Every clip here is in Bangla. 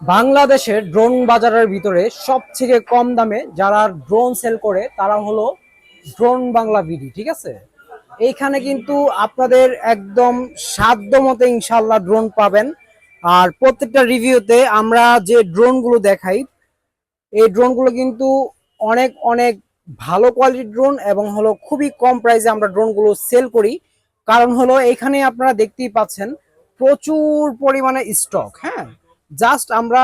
বাংলাদেশের ড্রোন বাজারের ভিতরে সবথেকে কম দামে যারা ড্রোন সেল করে, তারা হলো ড্রোন বাংলা বিডি ঠিক আছে? এইখানে কিন্তু আপনাদের একদম সাধ্য মতো ইনশাল্লাহ ড্রোন পাবেন। আর প্রত্যেকটা রিভিউতে আমরা যে ড্রোনগুলো দেখাই, এই ড্রোনগুলো কিন্তু অনেক অনেক ভালো কোয়ালিটির ড্রোন এবং হলো খুবই কম প্রাইসে আমরা ড্রোনগুলো সেল করি। কারণ হলো এখানে আপনারা দেখতেই পাচ্ছেন প্রচুর পরিমাণে স্টক হ্যাঁ? জাস্ট আমরা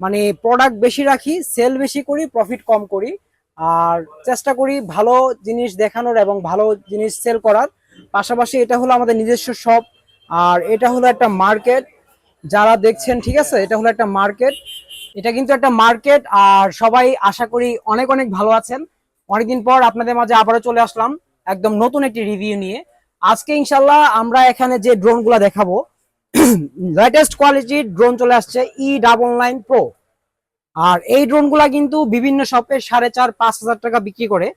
মানে প্রোডাক্ট বেশি রাখি সেল বেশি করি প্রফিট কম করি। আর চেষ্টা করি ভালো জিনিস দেখানোর এবং ভালো জিনিস সেল করার। পাশাপাশি এটা হলো আমাদের নিজস্ব শপ আর এটা হলো একটা মার্কেট যারা দেখছেন, ঠিক আছে? এটা হলো একটা মার্কেট এটা কিন্তু একটা মার্কেট আর সবাই আশা করি অনেক অনেক ভালো আছেন। অনেকদিন পর আপনাদের মাঝে আবারও চলে আসলাম, একদম নতুন একটি রিভিউ নিয়ে। আজকে ইনশাল্লাহ আমরা এখানে যে ড্রোনগুলো দেখাবো লেটেস্ট কোয়ালিটির ড্রোন চলে আসছে ই ডাবল নাইন প্রো আর এই ড্রোনগুলা কিন্তু বিভিন্ন শপে সাড়ে চার, পাঁচ হাজার টাকা বিক্রি করে।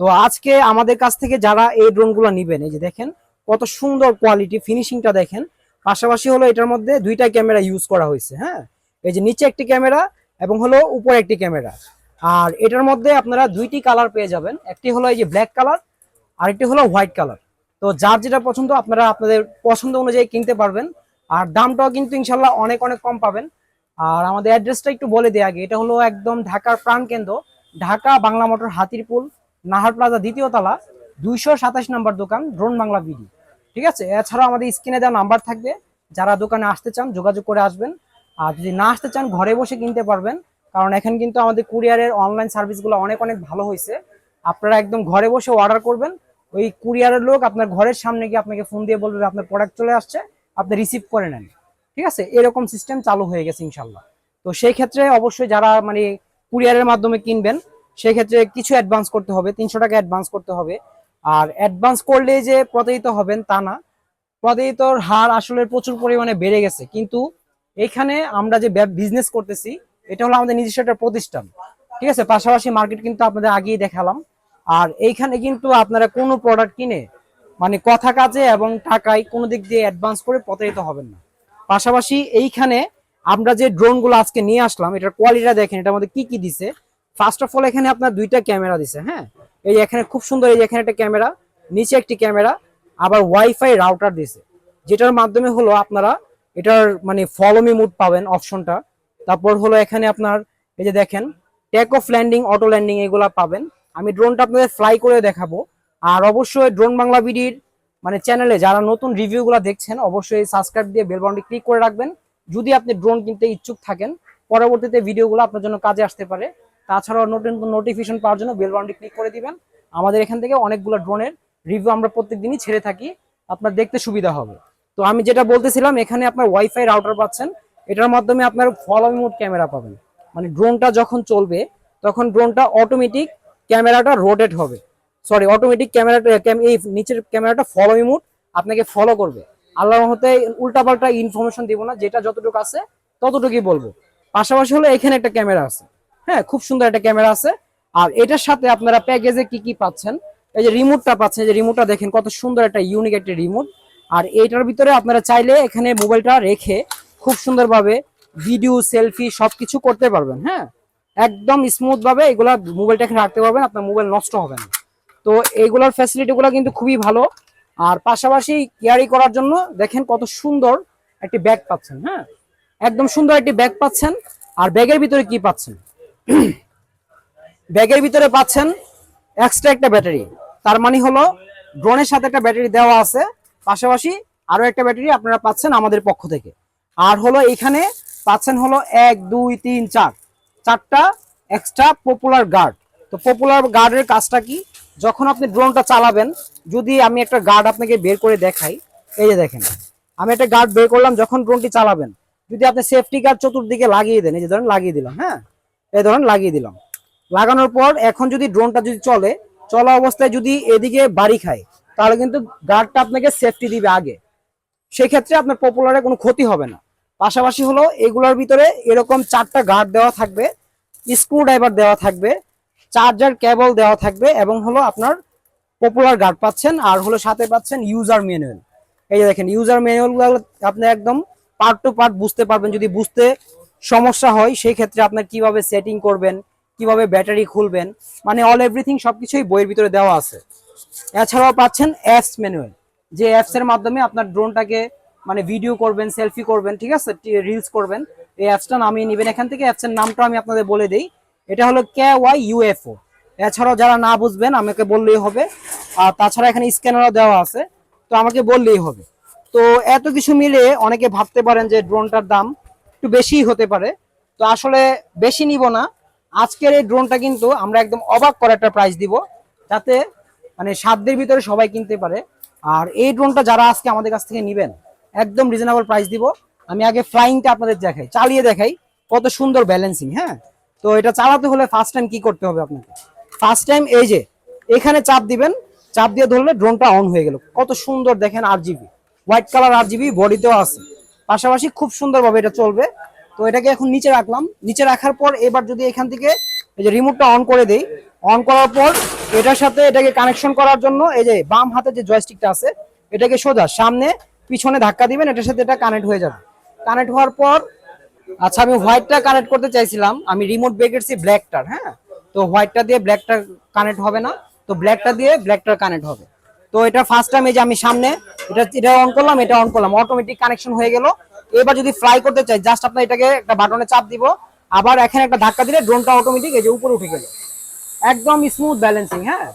তো আজকে আমাদের কাছ থেকে যারা এই ড্রোনগুলো নিবেন, এই যে দেখেন, কত সুন্দর কোয়ালিটি ফিনিশিংটা দেখেন। পাশাপাশি হলো এটার মধ্যে দুইটা ক্যামেরা ইউজ করা হয়েছে হ্যাঁ? এই যে নিচে একটি ক্যামেরা এবং হলো উপরে একটি ক্যামেরা আর এটার মধ্যে আপনারা দুইটি কালার পেয়ে যাবেন। একটি হলো এই যে ব্ল্যাক কালার আরেকটি হলো হোয়াইট কালার তো যার যেটা পছন্দ আপনারা আপনাদের পছন্দ অনুযায়ী কিনতে পারবেন। আর দামটাও কিন্তু ইনশাল্লাহ অনেক অনেক কম পাবেন। আর আমাদের অ্যাড্রেসটা একটু বলে দেওয়া আগে, এটা হলো একদম ঢাকার প্রাণকেন্দ্র ঢাকা বাংলা মোটর হাতিরপুল, নাহার প্লাজা দ্বিতীয় তলা, দুইশো সাতাশ নাম্বার দোকান, ড্রোন বাংলা বিডি। ঠিক আছে? এছাড়াও আমাদের স্ক্রিনে দেওয়া নাম্বার থাকবে, যারা দোকানে আসতে চান, যোগাযোগ করে আসবেন। আর যদি না আসতে চান, ঘরে বসে কিনতে পারবেন, কারণ এখানে কিন্তু আমাদের কুরিয়ারের অনলাইন সার্ভিসগুলো অনেক অনেক ভালো হয়েছে। আপনারা একদম ঘরে বসে অর্ডার করবেন, ওই কুরিয়ারের লোক আপনার ঘরের সামনে গিয়ে আপনাকে ফোন দিয়ে বলবে আপনার প্রোডাক্ট চলে আসছে। আপনি রিসিভ করে নেন। ঠিক আছে? এরকম সিস্টেম চালু হয়ে গেছে ইনশাল্লাহ তো সেই ক্ষেত্রে অবশ্যই যারা মানে কুরিয়ারের মাধ্যমে কিনবেন, সেই ক্ষেত্রে কিছু অ্যাডভান্স করতে হবে, তিনশো টাকা অ্যাডভান্স করতে হবে। আর অ্যাডভান্স করলে যে প্রতারিত হবেন তা না। প্রতারিতর হার আসলে প্রচুর পরিমাণে বেড়ে গেছে। কিন্তু এখানে আমরা যে বিজনেস করতেছি, এটা হলো আমাদের নিজস্ব একটা প্রতিষ্ঠান। ঠিক আছে? পাশাপাশি মার্কেট কিন্তু আপনাদের আগেই দেখালাম। আর এইখানে কিন্তু আপনারা কোনো প্রোডাক্ট কিনে মানে কথা কাজে এবং টাকায় কোনো দিক দিয়ে অ্যাডভান্স করে প্রতারিত হবেন না। পাশাপাশি এইখানে আমরা যে ড্রোনগুলো আজকে নিয়ে আসলাম, এটার কোয়ালিটিটা দেখেন এটার মধ্যে কি কি দিছে। ফার্স্ট অফ অল এখানে আপনার দুইটা ক্যামেরা দিছে হ্যাঁ? এই এখানে খুব সুন্দর, এই এখানে একটা ক্যামেরা, নিচে একটি ক্যামেরা, আবার ওয়াইফাই রাউটার দিছে। যেটার মাধ্যমে হলো আপনারা এটার মানে ফলোমি মুড পাবেন অপশনটা তারপর হলো এখানে আপনার, এই যে দেখেন take off landing auto landing এগুলা পাবেন। আমি ড্রোনটা আপনাদের ফ্লাই করে দেখাবো। আর অবশ্যই ড্রোন বাংলা বিডির মানে চ্যানেলে যারা নতুন রিভিউগুলো দেখছেন, অবশ্যই সাবস্ক্রাইব দিয়ে বেল বাটনটি ক্লিক করে রাখবেন। যদি আপনি ড্রোন কিনতে ইচ্ছুক থাকেন, পরবর্তীতে ভিডিওগুলো আপনার জন্য কাজে আসতে পারে। তাছাড়াও নতুন নোটিফিকেশন পাওয়ার জন্য বেল বাটনটি ক্লিক করে দিবেন। আমাদের এখান থেকে অনেকগুলো ড্রোনের রিভিউ আমরা প্রত্যেকদিনই ছেড়ে থাকি। আপনার দেখতে সুবিধা হবে। তো আমি যেটা বলতেছিলাম, এখানে আপনার ওয়াইফাই রাউটার পাচ্ছেন। এটার মাধ্যমে আপনার ফলো মোড ক্যামেরা পাবেন। মানে ড্রোনটা যখন চলবে, তখন ড্রোনটা অটোমেটিক ক্যামেরাটা রোটেট হবে। সরি অটোমেটিক ক্যামেরাটা এই নিচের ক্যামেরাটা ফলো মোড আপনাকে ফলো করবে। আল্লাহর মতে উল্টাপাল্টা ইনফরমেশন দিব না, যেটা যতটুকু আছে ততটুকুই বলব। পাশাপাশি হলো এখানে একটা ক্যামেরা আছে। হ্যাঁ খুব সুন্দর একটা ক্যামেরা আছে। আর এটার সাথে আপনারা প্যাকেজে কি কি পাচ্ছেন? এই যে রিমোটটা পাচ্ছেন যে রিমোটটা দেখেন, কত সুন্দর একটা ইউনিক একটা রিমোট আর এইটার ভিতরে আপনারা চাইলে এখানে মোবাইলটা রেখে খুব সুন্দরভাবে ভিডিও সেলফি সবকিছু করতে পারবেন। হ্যাঁ একদম স্মুথভাবে এগুলা মোবাইলটা এখানে রাখতে পারবেন, আপনার মোবাইল নষ্ট হবে না। তো এইগুলোর ফ্যাসিলিটিগুলো কিন্তু খুবই ভালো। আর পাশাপাশি ক্যারি করার জন্য দেখেন কত সুন্দর একটি ব্যাগ পাচ্ছেন হ্যাঁ? একদম সুন্দর একটি ব্যাগ পাচ্ছেন। আর ব্যাগের ভিতরে কি পাচ্ছেন? ব্যাগের ভিতরে পাচ্ছেন এক্সট্রা একটা ব্যাটারি তার মানে হলো ড্রোনের সাথে একটা ব্যাটারি দেওয়া আছে। পাশাপাশি আরও একটা ব্যাটারি আপনারা পাচ্ছেন আমাদের পক্ষ থেকে। আর হলো এখানে পাচ্ছেন হলো এক, দুই, তিন, চার। চারটা এক্সট্রা পপুলার গার্ড তো পপুলার গার্ডের কাজটা কি? যখন আপনি ড্রোনটা চালাবেন, যদি আমি একটা গার্ড আপনাকে বের করে দেখাই, এই যে দেখেন, আমি একটা গার্ড বের করলাম, যখন ড্রোনটি চালাবেন, যদি আপনি সেফটি গার্ড চতুর্দিকে লাগিয়ে দেন, এই যে ধরেন লাগিয়ে দিলাম হ্যাঁ? এই ধরেন লাগিয়ে দিলাম। লাগানোর পর এখন যদি ড্রোনটা যদি চলে, চলা অবস্থায় যদি এদিকে বাড়ি খায়, তাহলে কিন্তু গার্ডটা আপনাকে সেফটি দিবে আগে। সেক্ষেত্রে আপনার পপুলারে কোনো ক্ষতি হবে না। পাশাপাশি হলো, এগুলোর ভিতরে এরকম চারটা গার্ড দেওয়া থাকবে স্ক্রু ড্রাইভার দেওয়া থাকবে চার্জার কেবল দেওয়া থাকবে এবং হলো আপনার পপুলার গার্ড পাচ্ছেন আর হলো সাথে পাচ্ছেন ইউজার ম্যানুয়াল এই যে দেখেন ইউজার ম্যানুয়াল আপনি একদম পার্ট টু পার্ট বুঝতে পারবেন। যদি বুঝতে সমস্যা হয় সেই ক্ষেত্রে আপনার কীভাবে সেটিং করবেন, কীভাবে ব্যাটারি খুলবেন মানে অল এভরিথিং সবকিছুই বইয়ের ভিতরে দেওয়া আছে। এছাড়াও পাচ্ছেন অ্যাপস ম্যানুয়াল যে অ্যাপস এর মাধ্যমে আপনার ড্রোনটাকে মানে ভিডিও করবেন সেলফি করবেন, ঠিক আছে? রিলস করবেন, এই অ্যাপসটা নামিয়ে নেবেন। এখান থেকে অ্যাপসের নামটা আমি আপনাদের বলে দিই। এটা হলো কে ওয়াই ইউএফও এছাড়াও যারা না বুঝবেন, আমাকে বললেই হবে। আর তাছাড়া এখানে স্ক্যানারও দেওয়া আছে। তো আমাকে বললেই হবে। তো এত কিছু মিলে অনেকে ভাবতে পারেন যে ড্রোনটার দাম একটু বেশিই হতে পারে। তো আসলে বেশি নিব না। আজকের এই ড্রোনটা কিন্তু আমরা একদম অবাক করা একটা প্রাইস দিব। যাতে মানে সাধ্যের ভিতরে সবাই কিনতে পারে। আর এই ড্রোনটা যারা আজকে আমাদের কাছ থেকে নেবেন, একদম রিজনেবল প্রাইস দিব। আমি আগে ফ্লাইংটা আপনাদের দেখাই, চালিয়ে দেখাই কত সুন্দর ব্যালেন্সিং হ্যাঁ? তো এটা চালাতে হলে ফার্স্ট টাইম কি করতে হবে আপনাকে? ফার্স্ট টাইম এই যে, এখানে চাপ দিবেন, চাপ দিয়ে ধরলে ড্রোনটা অন হয়ে গেল। কত সুন্দর দেখেন R GB white colour R GB বডিতেও আছে। পাশাপাশি খুব সুন্দরভাবে এটা চলবে। তো এটাকে এখন নিচে রাখলাম। নিচে রাখার পর এবার যদি এখান থেকে এই যে রিমোটটা অন করে দেই অন করার পর এটার সাথে এটাকে কানেকশন করার জন্য এই যে বাম হাতে যে জয়স্টিকটা আছে, এটাকে সোজা সামনে পিছনে ধাক্কা দিবেন, এটার সাথে এটা কানেক্ট হয়ে যাবে। কানেক্ট হওয়ার পর আচ্ছা আমি হোয়াইটটা কানেক্ট করতে চাইছিলাম। আমি রিমোট বেগেরছি ব্ল্যাকটার হ্যাঁ? তো হোয়াইটটা দিয়ে ব্ল্যাকটা কানেক্ট হবে না। তো ব্ল্যাকটা দিয়ে ব্ল্যাকটার কানেক্ট হবে। তো এটা ফার্স্ট টাইম এই যে আমি সামনে, এটা এটা অন করলাম, এটা অন করলাম। অটোমেটিক কানেকশন হয়ে গেল। এবার যদি ফ্লাই করতে চাই জাস্ট আপনার এটাকে একটা বাটনে চাপ দিব। আবার এখানে একটা ধাক্কা দিলে ড্রোনটা অটোমেটিক এই যে উপরে উঠে গেল। একদম স্মুথ ব্যালেন্সিং হ্যাঁ?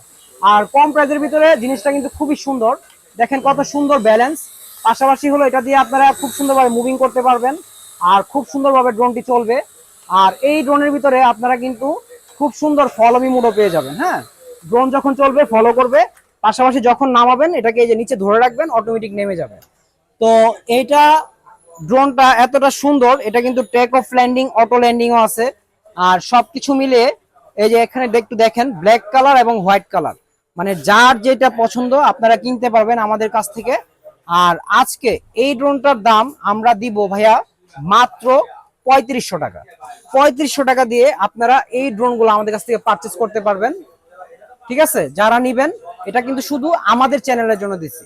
আর কম প্রাইসের ভিতরে জিনিসটা কিন্তু খুবই সুন্দর। দেখেন কত সুন্দর ব্যালেন্স পাশাপাশি হলো এটা দিয়ে আপনারা খুব সুন্দরভাবে মুভিং করতে পারবেন। আর খুব সুন্দরভাবে ড্রোনটি চলবে। আর এই ড্রোনের ভিতরে আপনারা কিন্তু খুব সুন্দর ফলোমি মোডও পেয়ে যাবেন হ্যাঁ? ড্রোন যখন চলবে ফলো করবে, পাশাপাশি যখন নামাবেন, এটাকে এই যে নিচে ধরে রাখবেন অটোমেটিক নেমে যাবে। তো এইটা ড্রোনটা এতটা সুন্দর, এটা কিন্তু টেক অফ ল্যান্ডিং অটো ল্যান্ডিংও আছে। আর সব কিছু মিলে এই যে এখানে একটু দেখেন ব্ল্যাক কালার এবং হোয়াইট কালার মানে যার যেটা পছন্দ, আপনারা কিনতে পারবেন আমাদের কাছ থেকে। আর আজকে এই ড্রোনটার দাম আমরা দিব ভাইয়া মাত্র পঁয়ত্রিশশো টাকা। পঁয়ত্রিশশো টাকা দিয়ে আপনারা এই ড্রোনগুলো আমাদের কাছ থেকে পারচেস করতে পারবেন। ঠিক আছে? যারা নিবেন, এটা কিন্তু শুধু আমাদের চ্যানেলের জন্য দিছি।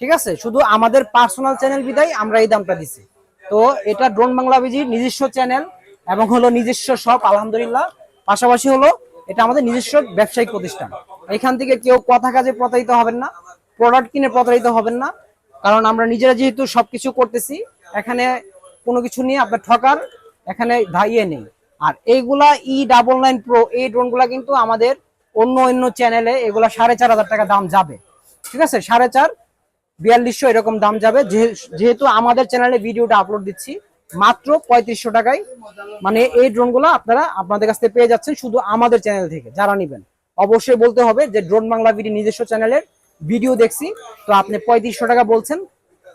ঠিক আছে? শুধু আমাদের পার্সোনাল চ্যানেল বিদায় আমরা এই দামটা দিছি। তো এটা ড্রোন বাংলা বিজির নিজস্ব চ্যানেল এবং হলো নিজস্ব সব আলহামদুলিল্লাহ। পাশাপাশি হলো এটা আমাদের নিজস্ব ব্যবসায়িক প্রতিষ্ঠান। এখান থেকে কেউ কথা কাজে প্রতারিত হবেন না প্রোডাক্ট কিনে প্রতারিত হবেন না। কারণ আমরা নিজেরা যেহেতু সবকিছু করতেছি, এখানে কোনো কিছু নিয়ে আপনার ঠকার এখানে ধাইয়ে নেই। আর এইগুলা ই ডাবল নাইন প্রো এই ড্রোনগুলা কিন্তু আমাদের অন্য অন্য চ্যানেলে এগুলা সাড়ে চার হাজার টাকা দাম যাবে। ঠিক আছে? সাড়ে চার, বিয়াল্লিশশো এরকম দাম যাবে। যেহেতু আমাদের চ্যানেলে ভিডিওটা আপলোড দিচ্ছি, মাত্র পঁয়ত্রিশশো টাকায় মানে এই ড্রোনগুলো আপনারা আপনাদের কাছ থেকে পেয়ে যাচ্ছেন শুধু আমাদের চ্যানেল থেকে, যারা নেবেন। অবশ্যই বলতে হবে যে ড্রোন বাংলা ভিডিও নিজস্ব চ্যানেলের ভিডিও দেখছি। তো আপনি পঁয়ত্রিশশো টাকা বলছেন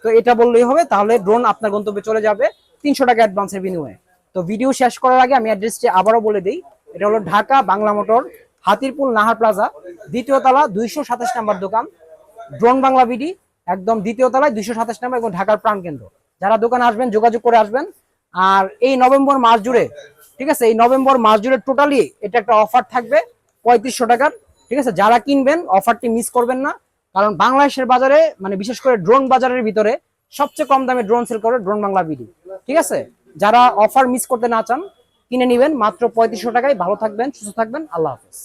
তো এটা বললেই হবে, তাহলে ড্রোন আপনার গন্তব্যে চলে যাবে তিনশো টাকা অ্যাডভান্সের বিনিময়ে। তো ভিডিও শেষ করার আগে আমি অ্যাড্রেসটি আবারও বলে দিই, এটা হলো ঢাকা বাংলা মোটর, হাতিরপুল নাহার প্লাজা দ্বিতীয় তলা দুইশো সাতাশ নাম্বার দোকান। ড্রোন বাংলা বিডি একদম দ্বিতীয় তলায় দুইশো সাতাশ নাম্বার এবং ঢাকার প্রাণকেন্দ্র যারা দোকানে আসবেন, যোগাযোগ করে আসবেন। আর এই নভেম্বর মাস জুড়ে, ঠিক আছে, এই নভেম্বর মাস জুড়ে টোটালি এটা একটা অফার থাকবে, পঁয়ত্রিশশো টাকার, ঠিক আছে, যারা কিনবেন অফারটি মিস করবেন না। কারণ বাংলাদেশের বাজারে মানে বিশেষ করে ড্রোন বাজারের ভিতরে সবচেয়ে কম দামে ড্রোন সেল করে ড্রোন বাংলা বিডি ঠিক আছে? যারা অফার মিস করতে না চান, কিনে নেবেন মাত্র পঁয়ত্রিশশো টাকায়। ভালো থাকবেন, সুস্থ থাকবেন। আল্লাহ হাফেজ।